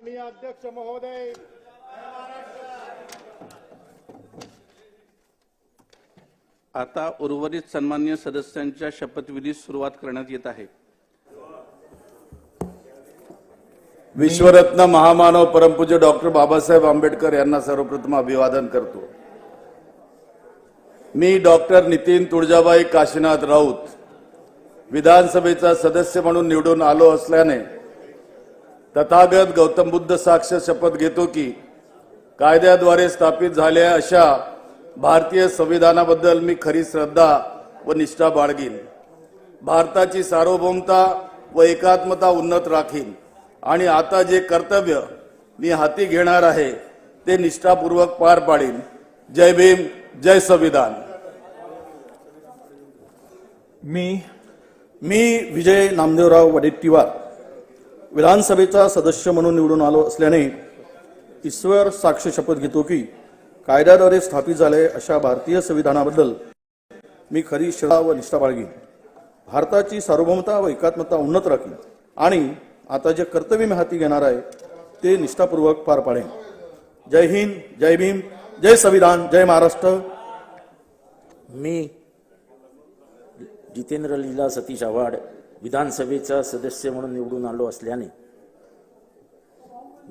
माननीय अध्यक्ष महोदय। आता उर्वरित सन्मान्य सदस्यांच्या शपथविधीस सुरुवात करण्यात येत आहे. विश्वरत्न महामानव परमपूज्य डॉक्टर बाबासाहेब आंबेडकर यांना सर्वप्रथम अभिवादन करतो. मी डॉक्टर नितीन तुळजाबाई काशीनाथ राऊत विधानसभेचा सदस्य म्हणून निवडून आलो असल्याने तथागत गौतम बुद्ध साक्ष शपथ घेतो की कायद्याद्वारे स्थापित झालेल्या अशा भारतीय संविधानाबद्दल मी खरी श्रद्धा व निष्ठा बाळगीन. भारताची सार्वभौमता व एकात्मता उन्नत राखीन. आणि आता जे कर्तव्य मी हाती घेणार आहे ते निष्ठापूर्वक पार पाडीन. जय भीम जय संविधान. मी मी विजय नामदेवराव वडेट्टीवार. विधानसभेचा सदस्य म्हणून निवडून आलो असल्याने ईश्वर साक्ष शपथ घेतो की कायद्याद्वारे स्थापित झाले अशा भारतीय संविधानाबद्दल मी खरी श्रद्धा व निष्ठा बाळगीन. भारताची सार्वभौमता व एकात्मता उन्नत राखीन आणि आता जे कर्तव्य मी हाती घेणार आहे ते निष्ठापूर्वक पार पाडेन. जय हिंद जय भीम जय संविधान जय महाराष्ट्र. मी जितेंद्र लीला सतीश आव्हाड विधानसभेचा सदस्य म्हणून निवडून आलो असल्याने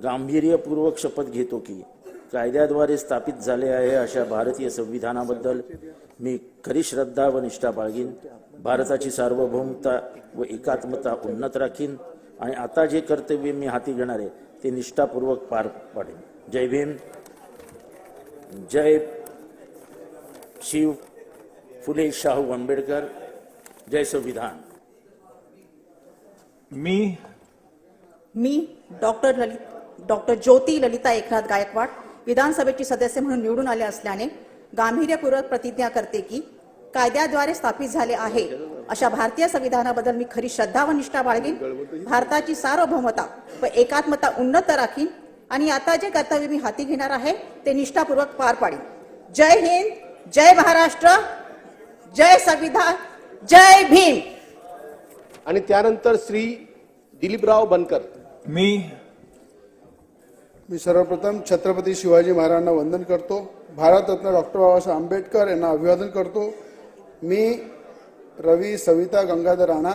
गांभीर्यपूर्वक शपथ घेतो की कायद्याद्वारे स्थापित झाले आहे अशा भारतीय संविधानाबद्दल मी खरी श्रद्धा व निष्ठा बाळगीन. भारताची सार्वभौमता व एकात्मता उन्नत राखीन आणि आता जे कर्तव्य मी हाती घेणार आहे ते निष्ठापूर्वक पार पाडेन. जय भीम. जय शिव फुले शाहू आंबेडकर. जय संविधान. मी मी डॉक्टर ललित डॉक्टर ज्योती ललिता एकनाथ गायकवाड विधानसभेची सदस्य म्हणून निवडून आले असल्याने गांभीर्यपूर्वक प्रतिज्ञा करते की कायद्याद्वारे स्थापित झाले आहे. अशा भारतीय संविधानाबद्दल मी खरी श्रद्धा व निष्ठा बाळगीन. भारताची सार्वभौमता व एकात्मता उन्नत राखीन आणि आता जे कर्तव्य मी हाती घेणार आहे ते निष्ठापूर्वक पार पाडीन. जय हिंद जय महाराष्ट्र जय संविधान जय भीम. आणि त्यानंतर श्री दिलीपराव बनकर. मी मी सर्वप्रथम छत्रपती शिवाजी महाराजांना वंदन करतो. भारतरत्न डॉक्टर बाबासाहेब आंबेडकर यांना अभिवादन करतो. मी रवी सविता गंगाधर राणा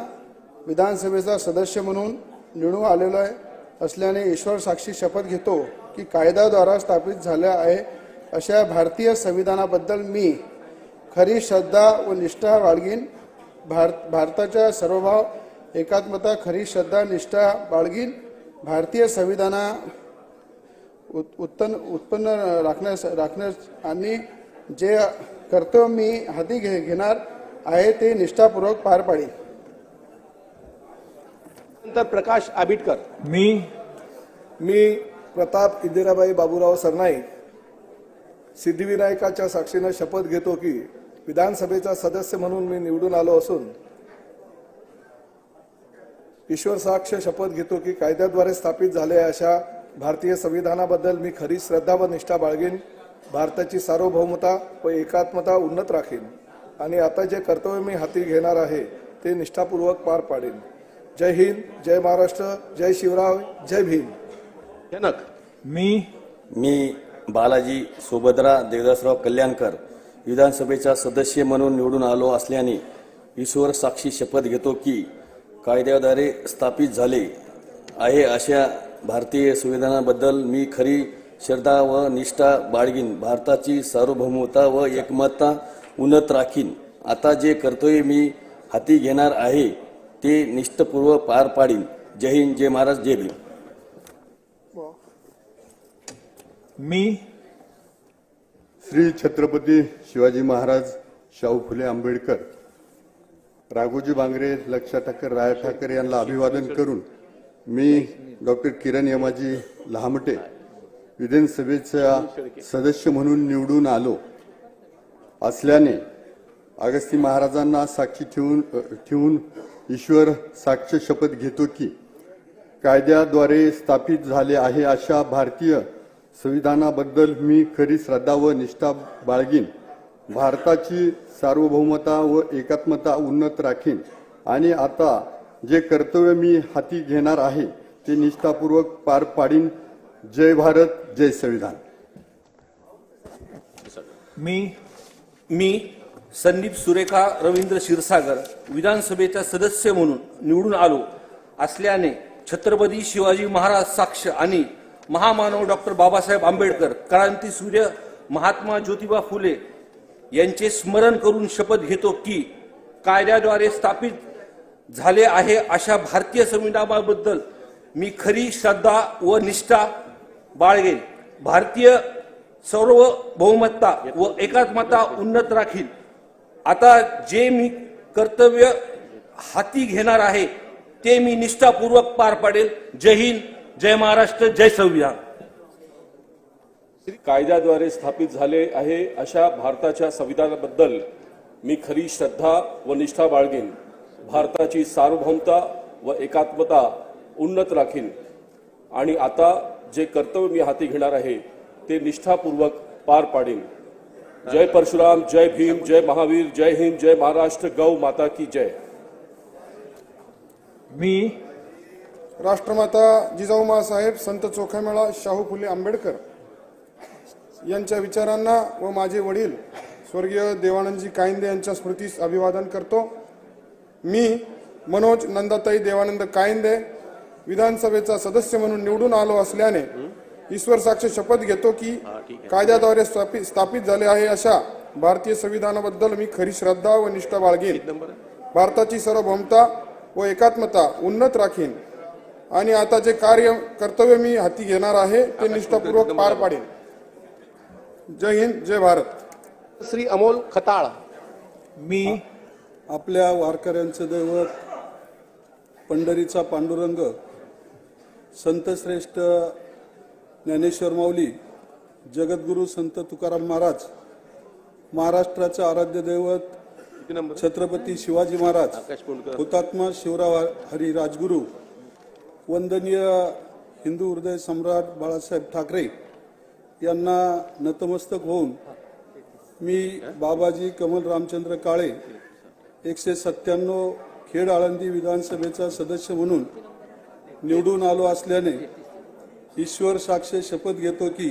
विधानसभेचा सदस्य म्हणून निवडून आलेलो आहे. असल्याने ईश्वर साक्षी शपथ घेतो की कायद्याद्वारा स्थापित झाल्या आहे अशा भारतीय संविधानाबद्दल मी खरी श्रद्धा व निष्ठा बाळगीन. भारत भारताच्या सर्वभाव एकात्मता खरी श्रद्धा निष्ठा बाळगीन भारतीय संविधाना उत- उत्पन्न उत्पन्न राखण्यास राखण्यास आणि जे कर्तव्य मी हाती घे घेणार आहे ते निष्ठापूर्वक पार पाडेन. नंतर प्रकाश आबिटकर. मी? मी प्रताप इंदिराबाई बाबूराव सरनाईक. सिद्धिविनायकाच्या साक्षीनं शपथ घेतो की विधानसभेचा सदस्य म्हणून मी निवडून आलो असून ईश्वर साक्ष शपथ घेतो की कायद्याद्वारे स्थापित झाले अशा भारतीय संविधानाबद्दल मी खरी श्रद्धा व निष्ठा बाळगीन. भारताची सार्वभौमता व एकात्मता उन्नत राखीन. आणि आता जे कर्तव्य मी हाती घेणार आहे ते निष्ठापूर्वक पार पाडेन. जय हिंद जय महाराष्ट्र जय शिवराव जय भीम. जनक. मी मी बालाजी सुभद्रा देवदासराव कल्याणकर विधानसभेचा सदस्य म्हणून निवडून आलो असल्याने ईश्वर साक्षी शपथ घेतो की कायद्याद्वारे स्थापित झाले आहे अशा भारतीय संविधानाबद्दल मी खरी श्रद्धा व निष्ठा बाळगीन. भारताची सार्वभौमता व एकमतता उन्नत राखीन. आता जे कर्तव्य मी हाती घेणार आहे ते निष्ठपूर्व पार पाडीन. जय हिंद जय महाराज जय भीम. मी श्री छत्रपती शिवाजी महाराज शाहू फुले आंबेडकर राघोजी बांगरे लक्षा ठाकर राय ठाकर यांना अभिवादन करून मी डॉक्टर किरण यमाजी लहामटे विधानसभेचा सदस्य म्हणून निवडून आलो. असल्याने अगस्ती महाराजांना साक्षी ठेवून ठेवून ईश्वर साक्ष शपथ घेतो की कायद्याद्वारे स्थापित झाले आहे अशा भारतीय संविधानाबद्दल मी खरी श्रद्धा व निष्ठा बाळगीन. भारताची सार्वभौमता व एकात्मता उन्नत राखीन. आणि आता जे कर्तव्य मी हाती घेणार आहे ते निष्ठापूर्वक पार पाडीन. जय भारत जय संविधान. मी मी संदीप सुरेखा रवींद्र क्षीरसागर विधानसभेचा सदस्य म्हणून निवडून आलो असल्याने छत्रपती शिवाजी महाराज साक्ष आणि महामानव डॉक्टर बाबासाहेब आंबेडकर क्रांती सूर्य महात्मा ज्योतिबा फुले यांचे स्मरण करून शपथ घेतो की कायद्याद्वारे स्थापित झाले आहे अशा भारतीय संविधानाबद्दल मी खरी श्रद्धा व निष्ठा बाळगेन. भारतीय सार्वभौमत्ता व एकात्मता उन्नत राखील आता जे मी कर्तव्य हाती घेणार आहे ते मी निष्ठापूर्वक पार पाडेल जय हिंद जय महाराष्ट्र जय संविधान. कायद्याद्वारे स्थापित झाले आहे अशा भारताच्या संविधानाबद्दल मी खरी श्रद्धा व निष्ठा बाळगेन. भारताची सार्वभौमता व एकात्मता उन्नत राखीन. आणि आता जे कर्तव्य मी हाती घेणार आहे ते निष्ठापूर्वक पार पाडेन. जय परशुराम जय भीम जय महावीर जय हिंद जय महाराष्ट्र गौ माता की जय. मी राष्ट्रमाता जिजाऊ मासाहेब संत चोखामेळा शाहू फुले आंबेडकर यांच्या विचारांना व माझे वडील स्वर्गीय देवानंदजी कायंदे यांच्या स्मृतीस अभिवादन करतो. मी मनोज नंदाताई देवानंद कायंदे विधानसभेचा सदस्य म्हणून निवडून आलो असल्याने ईश्वर साक्ष शपथ घेतो की कायद्याद्वारे स्थापित स्थापित झाले आहे अशा भारतीय संविधानाबद्दल मी खरी श्रद्धा व निष्ठा बाळगेन. भारताची सार्वभौमता व एकात्मता उन्नत राखीन. आणि आता जे कार्य कर्तव्य मी हाती घेणार आहे ते निष्ठापूर्वक पार पाडेन. जय हिंद जय भारत. श्री अमोल खताळ. मी आपल्या वारकऱ्यांचं दैवत पंढरीचा पांडुरंग संतश्रेष्ठ ज्ञानेश्वर माऊली जगद्गुरू संत तुकाराम महाराज महाराष्ट्राचं आराध्य दैवत छत्रपती शिवाजी महाराज हुतात्मा शिवराव हरी राजगुरू वंदनीय हिंदू हृदय सम्राट बाळासाहेब ठाकरे यांना नतमस्तक होऊन मी बाबाजी कमल रामचंद्र काळे एकशे सत्त्याण्णव खेड आळंदी विधानसभेचा सदस्य म्हणून निवडून आलो असल्याने ईश्वर साक्ष शपथ घेतो की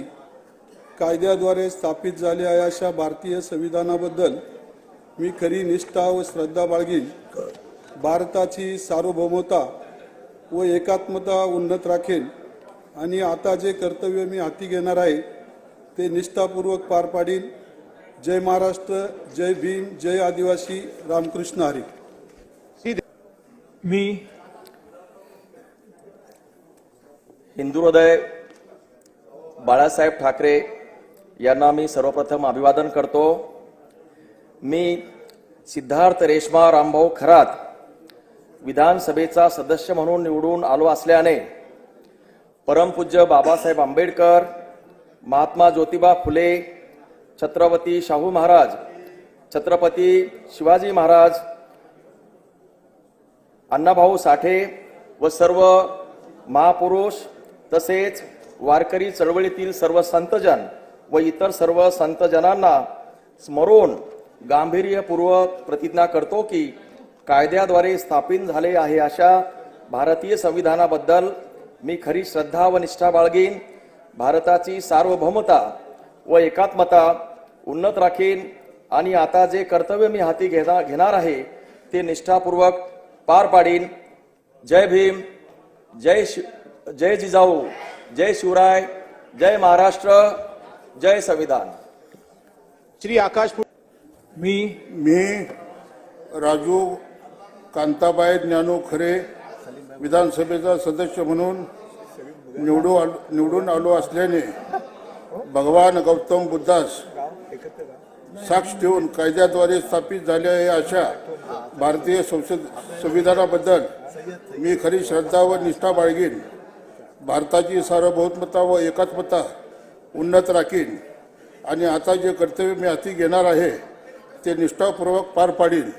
कायद्याद्वारे स्थापित झाले आहे अशा भारतीय संविधानाबद्दल मी खरी निष्ठा व श्रद्धा बाळगीन. भारताची सार्वभौमता व एकात्मता उन्नत राखेन. आणि आता जे कर्तव्य मी हाती घेणार आहे ते निष्ठापूर्वक पार पाडीन जय महाराष्ट्र जय भीम जय आदिवासी रामकृष्ण हरी. मी हिंदू हृदय बाळासाहेब ठाकरे यांना मी सर्वप्रथम अभिवादन करतो. मी सिद्धार्थ रेश्मा रामभाऊ खरात विधानसभेचा सदस्य म्हणून निवडून आलो असल्याने परमपूज्य बाबासाहेब आंबेडकर महात्मा ज्योतिबा फुले छत्रपती शाहू महाराज छत्रपती शिवाजी महाराज अण्णाभाऊ साठे व सर्व महापुरुष तसेच वारकरी चळवळीतील सर्व संतजन व इतर सर्व संतजनांना स्मरून गांभीर्यपूर्वक प्रतिज्ञा करतो की कायद्याद्वारे स्थापित झाले आहे अशा भारतीय संविधानाबद्दल मी खरी श्रद्धा व निष्ठा बाळगीन. भारताची सार्वभौमता व एकात्मता उन्नत राखीन आणि आता जे कर्तव्य मी हाती घेणार घेणार आहे ते निष्ठापूर्वक पार पाडीन. जय भीम जय शि जय जिजाऊ जय शिवराय जय महाराष्ट्र जय संविधान. श्री आकाश मी मी राजू कांताबाई ज्ञानू खरे विधानसभेचा सदस्य म्हणून निवडून आलो- निवडून आलो असल्याने भगवान गौतम बुद्धास साक्ष ठेवून कायद्याद्वारे स्थापित झाले आहे अशा भारतीय संसद संविधानाबद्दल मी खरी श्रद्धा व निष्ठा बाळगीन. भारताची सार्वभौमता व एकात्मता उन्नत राखीन. आणि आता जे कर्तव्य मी हाती घेणार आहे ते निष्ठापूर्वक पार पाडीन.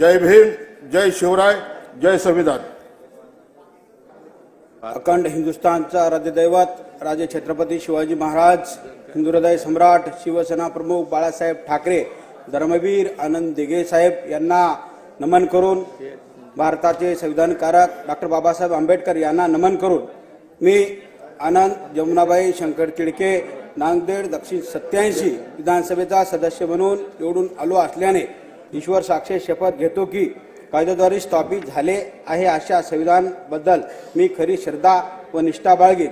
जय भीम जय शिवराय जय संविधान. अखंड हिंदुस्थानचा राजदैवत राजे छत्रपती शिवाजी महाराज हिंदू हृदय सम्राट शिवसेना प्रमुख बाळासाहेब ठाकरे धर्मवीर आनंद दिघे साहेब यांना नमन करून भारताचे संविधानकारक डॉक्टर बाबासाहेब आंबेडकर यांना नमन करून मी आनंद जमुनाबाई शंकर तिडके नांदेड दक्षिण सत्याऐंशी विधानसभेचा सदस्य म्हणून निवडून आलो असल्याने ईश्वर साक्षी शपथ घेतो की कायद्याद्वारे स्थापित झाले आहे अशा संविधानबद्दल मी खरी श्रद्धा व निष्ठा बाळगीन.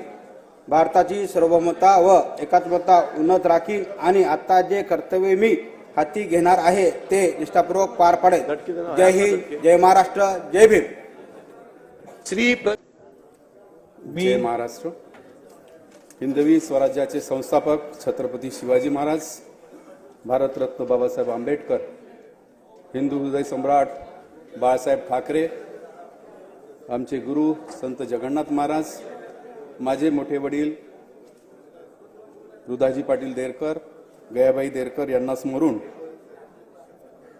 भारताची सार्वभौमता व एकात्मता उन्नत राखीन आणि आता जे कर्तव्य मी हाती घेणार आहे ते निष्ठापूर्वक पार पाडेल जय हिंद जय महाराष्ट्र जय भीम. श्री प्र- जय महाराष्ट्र. हिंदवी स्वराज्याचे संस्थापक छत्रपती शिवाजी महाराज भारतरत्न बाबासाहेब आंबेडकर हिंदू हृदय सम्राट बाळासाहेब ठाकरे आमचे गुरु संत जगन्नाथ महाराज माझे मोठे वडील रुदाजी पाटील देरकर गयाबाई देरकर यांना स्मरून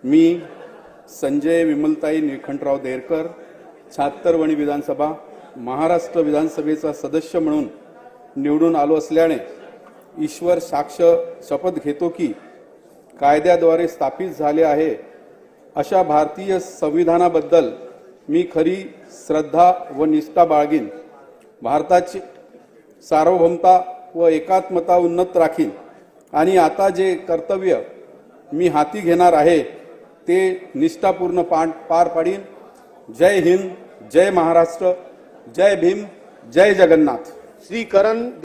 मी संजय विमलताई निळकंठराव देरकर शहात्तरवणी विधानसभा महाराष्ट्र विधानसभेचा सदस्य म्हणून निवडून आलो असल्याने ईश्वर साक्ष शपथ घेतो की कायद्याद्वारे स्थापित झाले आहे अशा भारतीय संविधानाबद्दल मी खरी श्रद्धा व निष्ठा बाळगीन. भारताची सार्वभौमता व एकात्मता उन्नत राखीन. आणि आता जे कर्तव्य मी हाती घेणार आहे ते निष्ठापूर्ण पार पार पाडीन. जय हिंद जय महाराष्ट्र जय भीम जय जगन्नाथ. श्रीकरण